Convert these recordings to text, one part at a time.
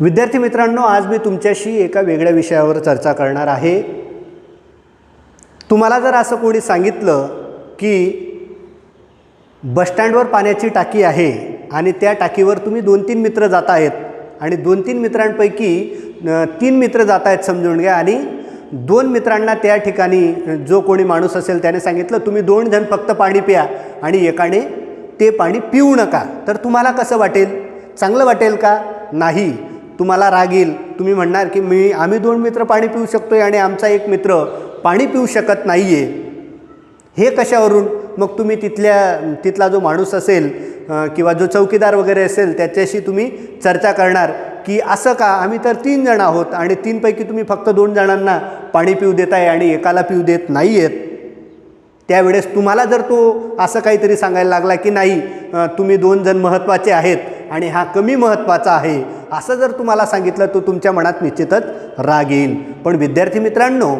विद्यार्थी मित्रांनो आज मी तुमच्याशी एका वेगळ्या विषयावर चर्चा करणार आहे. तुम्हाला जर असं कोणी सांगितलं की बसस्टँडवर पाण्याची टाकी आहे आणि त्या टाकीवर तुम्ही दोन तीन मित्र जात आहेत आणि दोन तीन मित्रांपैकी तीन मित्र जात आहेत समजून घ्या आणि दोन मित्रांना त्या ठिकाणी जो कोणी माणूस असेल त्याने सांगितलं तुम्ही दोन जण फक्त पाणी प्या आणि एकाने ते पाणी पिऊ नका. तर तुम्हाला कसं वाटेल? चांगलं वाटेल का? नाही. तुम्हाला राग येईल. तुम्ही म्हणणार की मी आम्ही दोन मित्र पाणी पिऊ शकतो आहे आणि आमचा एक मित्र पाणी पिऊ शकत नाही आहे हे कशावरून? मग तुम्ही तिथल्या तिथला जो माणूस असेल किंवा जो चौकीदार वगैरे असेल त्याच्याशी तुम्ही चर्चा करणार की असं का? आम्ही तर तीन जण आहोत आणि तीनपैकी तुम्ही फक्त दोन जणांना पाणी पिऊ देताय आणि एकाला पिऊ देत नाही आहेत त्यावेळेस तुम्हाला जर तो असं काहीतरी सांगायला लागला की नाही तुम्ही दोन जण महत्त्वाचे आहेत आणि हा कमी महत्त्वाचा आहे असं जर तुम्हाला सांगितलं तर तुमच्या मनात निश्चितच राग येईल. पण विद्यार्थी मित्रांनो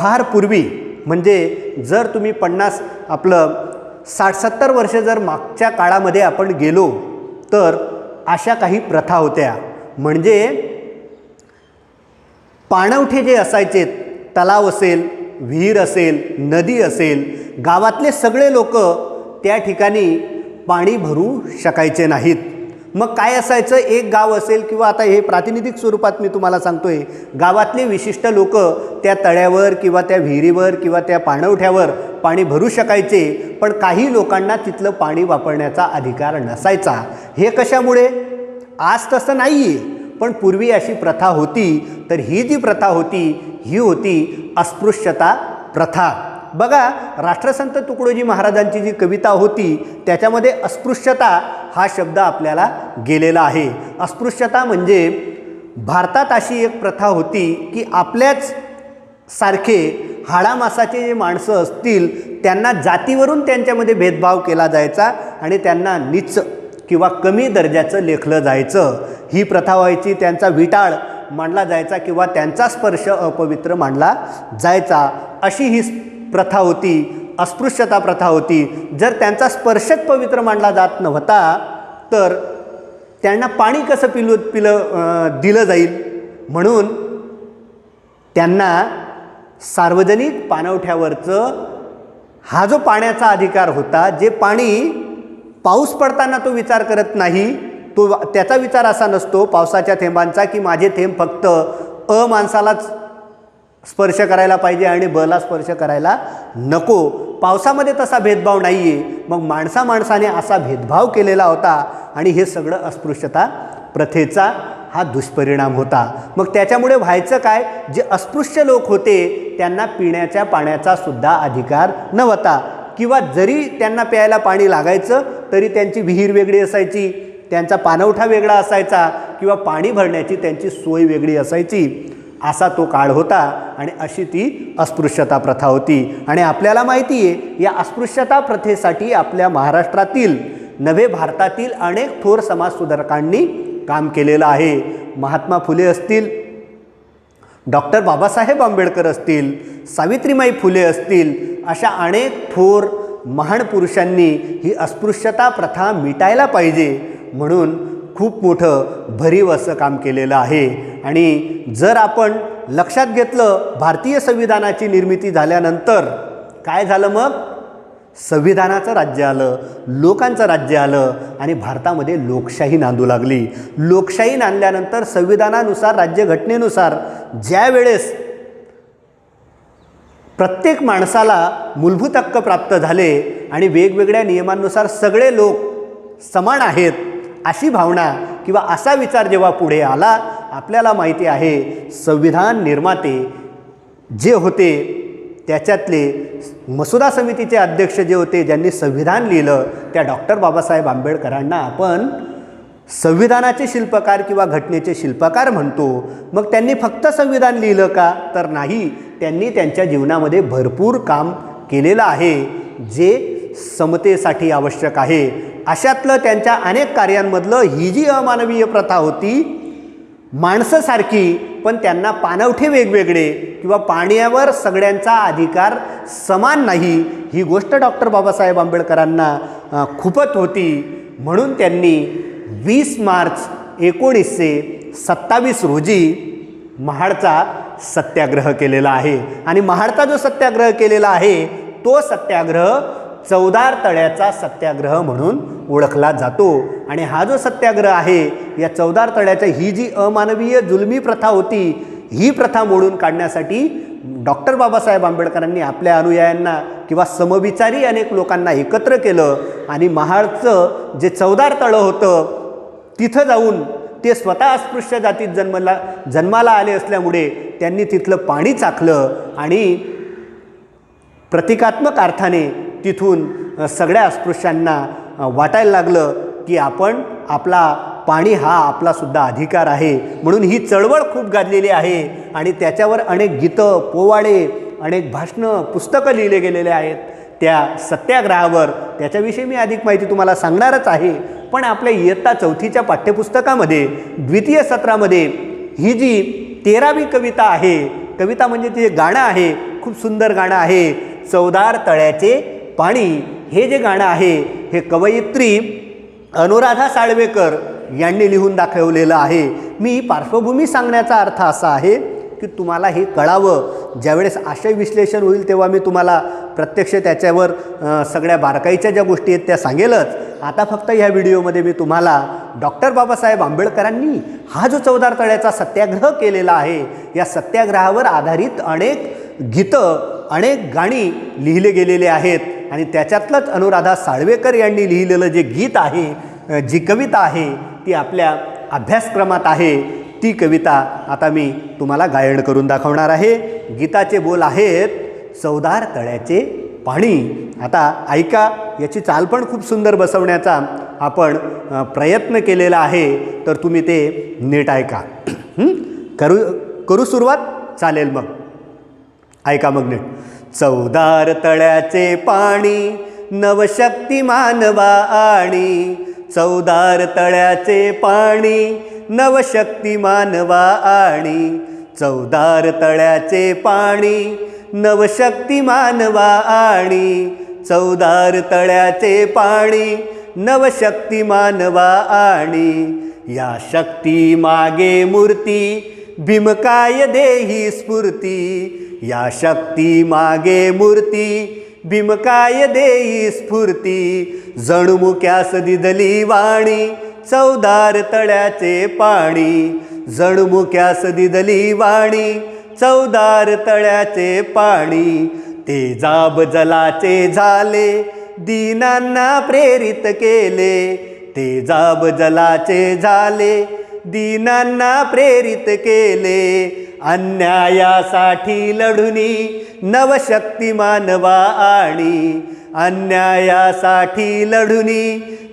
फार पूर्वी म्हणजे जर तुम्ही पन्नास आपलं साठ सत्तर वर्ष जर मागच्या काळामध्ये आपण गेलो तर अशा काही प्रथा होत्या. म्हणजे पाणवठे जे असायचे तलाव असेल विहीर असेल नदी असेल गावातले सगळे लोक त्या ठिकाणी पाणी भरू शकायचे नाहीत. मग काय असायचं? एक गाव असेल किंवा आता हे प्रातिनिधिक स्वरूपात मी तुम्हाला सांगतोय गावातले विशिष्ट लोक त्या तळ्यावर किंवा त्या विहिरीवर किंवा त्या पाणवठ्यावर पाणी भरू शकायचे पण काही लोकांना तिथलं पाणी वापरण्याचा अधिकार नसायचा. हे कशामुळे? आज तसं नाही आहे पण पूर्वी अशी प्रथा होती तर ही जी प्रथा होती ही होती अस्पृश्यता प्रथा. बघा राष्ट्रसंत तुकडोजी महाराजांची जी कविता होती त्याच्यामध्ये अस्पृश्यता हा शब्द आपल्याला गेलेला आहे. अस्पृश्यता म्हणजे भारतात अशी एक प्रथा होती की आपल्याच सारखे हाडामासाचे जे माणसं असतील त्यांना जातीवरून त्यांच्यामध्ये भेदभाव केला जायचा आणि त्यांना नीच किंवा कमी दर्जाचं लेखलं जायचं. ही प्रथा व्हायची त्यांचा विटाळ मांडला जायचा किंवा त्यांचा स्पर्श अपवित्र मानला जायचा. अशी ही प्रथा होती अस्पृश्यता प्रथा होती. जर त्यांचा स्पर्शच पवित्र मानला जात नव्हता तर त्यांना पाणी कसं पिलू पिलं दिलं जाईल? म्हणून त्यांना सार्वजनिक पाणवठ्यावरचं हा जो पाण्याचा अधिकार होता जे पाणी पाऊस पडताना तो विचार करत नाही तो त्याचा विचार असा नसतो पावसाच्या थेंबांचा की माझे थेंब फक्त अ माणसालाच स्पर्श करायला पाहिजे आणि बला स्पर्श करायला नको. पावसामध्ये तसा भेदभाव नाही आहे मग माणसा माणसाने असा भेदभाव केलेला होता आणि हे सगळं अस्पृश्यता प्रथेचा हा दुष्परिणाम होता. मग त्याच्यामुळे व्हायचं काय? जे अस्पृश्य लोक होते त्यांना पिण्याच्या पाण्याचा सुद्धा अधिकार नव्हता. किंवा जरी त्यांना प्यायला पाणी लागायचं तरी त्यांची विहीर वेगळी असायची त्यांचा पाणवठा वेगळा असायचा किंवा पाणी भरण्याची त्यांची सोय वेगळी असायची. असा तो काळ होता आणि अशी ती अस्पृश्यता प्रथा होती. आणि आपल्याला माहिती आहे या अस्पृश्यता प्रथेसाठी आपल्या महाराष्ट्रातील नवे भारतातील अनेक थोर समाजसुधारकांनी काम केलेलं आहे. महात्मा फुले असतील डॉक्टर बाबासाहेब आंबेडकर असतील सावित्रीमाई फुले असतील अशा अनेक थोर महान पुरुषांनी ही अस्पृश्यता प्रथा मिटायला पाहिजे. म्हणून खूप मोठं भरीव असं काम केलेलं आहे. आणि जर आपण लक्षात घेतलं भारतीय संविधानाची निर्मिती झाल्यानंतर काय झालं मग? संविधानाचं राज्य आलं लोकांचं राज्य आलं आणि भारतामध्ये लोकशाही नांदू लागली. लोकशाही नांदल्यानंतर संविधानानुसार राज्यघटनेनुसार ज्या वेळेस प्रत्येक माणसाला मूलभूत हक्क प्राप्त झाले आणि वेगवेगळ्या नियमांनुसार सगळे लोक समान आहेत अशी भावना किंवा असा विचार जेव्हा पुढे आला आपल्याला माहिती आहे संविधान निर्माते जे होते त्याच्यातले मसुदा समितीचे अध्यक्ष जे होते ज्यांनी संविधान लिहिलं त्या डॉक्टर बाबासाहेब आंबेडकरांना आपण संविधानाचे शिल्पकार किंवा घटनेचे शिल्पकार म्हणतो. मग त्यांनी फक्त संविधान लिहिलं का? तर नाही. त्यांनी त्यांच्या जीवनामध्ये भरपूर काम केलेलं आहे. जे समतेसाठी आवश्यक आहे. अशातलं त्यांच्या अनेक कार्यांमधलं ही जी अमानवीय प्रथा होती माणसासारखी पण त्यांना पाणवठे वेगवेगळे किंवा पाण्यावर सगळ्यांचा अधिकार समान नाही ही गोष्ट डॉक्टर बाबासाहेब आंबेडकरांना खूपच होती. म्हणून त्यांनी वीस मार्च एकोणीसशे सत्तावीस रोजी महाडचा सत्याग्रह केलेला आहे. आणि महाडचा जो सत्याग्रह केलेला आहे तो सत्याग्रह चौदार तळ्याचा सत्याग्रह म्हणून ओळखला जातो. आणि हा जो सत्याग्रह आहे या चौदार तळ्याच्या ही जी अमानवीय जुलमी प्रथा होती ही प्रथा मोडून काढण्यासाठी डॉक्टर बाबासाहेब आंबेडकरांनी आपल्या अनुयायांना किंवा समविचारी अनेक लोकांना एकत्र केलं आणि महाडचं जे चौदार तळं होतं तिथं जाऊन ते स्वतः अस्पृश्य जातीत जन्मला जन्माला आले असल्यामुळे त्यांनी तिथलं पाणी चाखलं आणि प्रतिकात्मक अर्थाने तिथून सगळ्या अस्पृश्यांना वाटायला लागलं की आपण आपला पाणी हा आपलासुद्धा अधिकार आहे. म्हणून ही चळवळ खूप गाजलेली आहे आणि त्याच्यावर अनेक गीतं पोवाडे अनेक भाषणं पुस्तकं लिहिले गेलेले आहेत. त्या सत्याग्रहावर त्याच्याविषयी मी अधिक माहिती तुम्हाला सांगणारच आहे. पण आपल्या इयत्ता चौथीच्या पाठ्यपुस्तकामध्ये द्वितीय सत्रामध्ये ही जी तेरावी कविता आहे कविता म्हणजे ते गाणं आहे खूप सुंदर गाणं आहे चौदार तळ्याचे पाणी हे जे गाणं आहे हे कवयित्री अनुराधा साळवेकर यांनी लिहून दाखवलेलं आहे. मी पार्श्वभूमी सांगण्याचा अर्थ असा आहे की तुम्हाला हे कळावं. ज्यावेळेस आशय विश्लेषण होईल तेव्हा मी तुम्हाला प्रत्यक्ष त्याच्यावर सगळ्या बारकाईच्या ज्या गोष्टी आहेत त्या सांगेलच. आता फक्त ह्या व्हिडिओमध्ये मी तुम्हाला डॉक्टर बाबासाहेब आंबेडकरांनी हा जो चौदार तळ्याचा सत्याग्रह केलेला आहे या सत्याग्रहावर आधारित अनेक गीतं अनेक गाणी लिहिले गेलेले आहेत. आणि त्याच्यातलंच अनुराधा साळवेकर यांनी लिहिलेलं जे गीत आहे जी कविता आहे ती आपल्या अभ्यासक्रमात आहे. ती कविता आता मी तुम्हाला गायन करून दाखवणार आहे. गीताचे बोल आहेत चौदार तळ्याचे पाणी. आता ऐका याची चाल पण खूप सुंदर बसवण्याचा आपण प्रयत्न केलेला आहे. तर तुम्ही ते नीट ऐका. करू करू सुरुवात? चालेल मग. ऐका मग नीट. चौदार तळ्याचे पाणी नवशक्ती मानवा आणि चौदार तळ्याचे पाणी नवशक्ती मानवा आणि चौदार तळ्याचे पाणी नवशक्ती मानवा आणि चौदार तळ्याचे पाणी नवशक्ती मानवा आणि या शक्ती मागे मूर्ती भीमकाय देही स्फूर्ती या शक्ती मागे मूर्ती भीमकाय देई स्फूर्ती? जणमुक्यास दिदली वाणी चौदार तळ्याचे पाणी. जणमुक्यास दिदली वाणी चौदार तळ्याचे पाणी. ते जाब जलाचे झाले दीनांना प्रेरित केले. ते जाब जलाचे झाले दीनांना प्रेरित केले. अन्यायासाठी लढुनी नवशक्ती मानवा आणि अन्यायासाठी लढुनी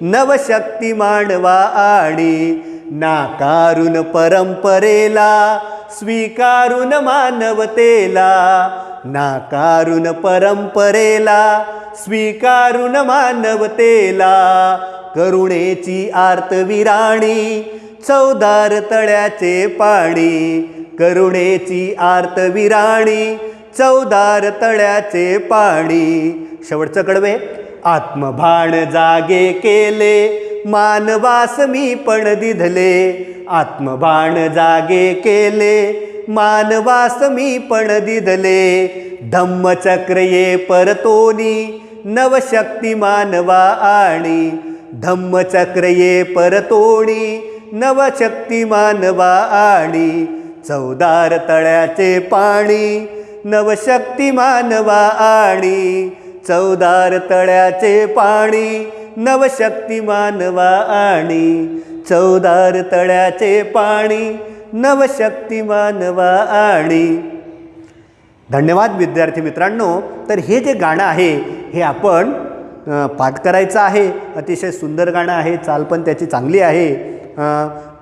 नवशक्ती मानवा आणि नाकारून परंपरेला स्वीकारून मानवतेला नाकारून परंपरेला स्वीकारून मानवतेला करुणेची आर्तविराणी चौदार तळ्याचे पाणी करुणेची आर्तविराणी चौदार तळ्याचे पाणी. शेवटचं कडवे आत्मभान जागे केले मानवास मी पण दिधले. आत्मभान जागे केले मानवास मी पण दिधले. धम्मचक्र ये परतोनी नवशक्ती मानवा आणि. धम्मचक्र ये परतोणी नवशक्तिमानवा आणि चौदार तळ्याचे पाणी. नवशक्ती वा आणि चौदार तळ्याचे पाणी. नवशक्तिमानवा आणि चौदार तळ्याचे पाणी. नवशक्तिमानवा आणि धन्यवाद विद्यार्थी मित्रांनो. तर हे जे गाणं आहे हे आपण पाठ करायचं आहे. अतिशय सुंदर गाणं आहे. चाल पण त्याची चांगली आहे.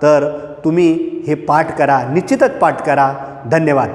तर तुम्ही हे पाठ करा निश्चितच पाठ करा. धन्यवाद.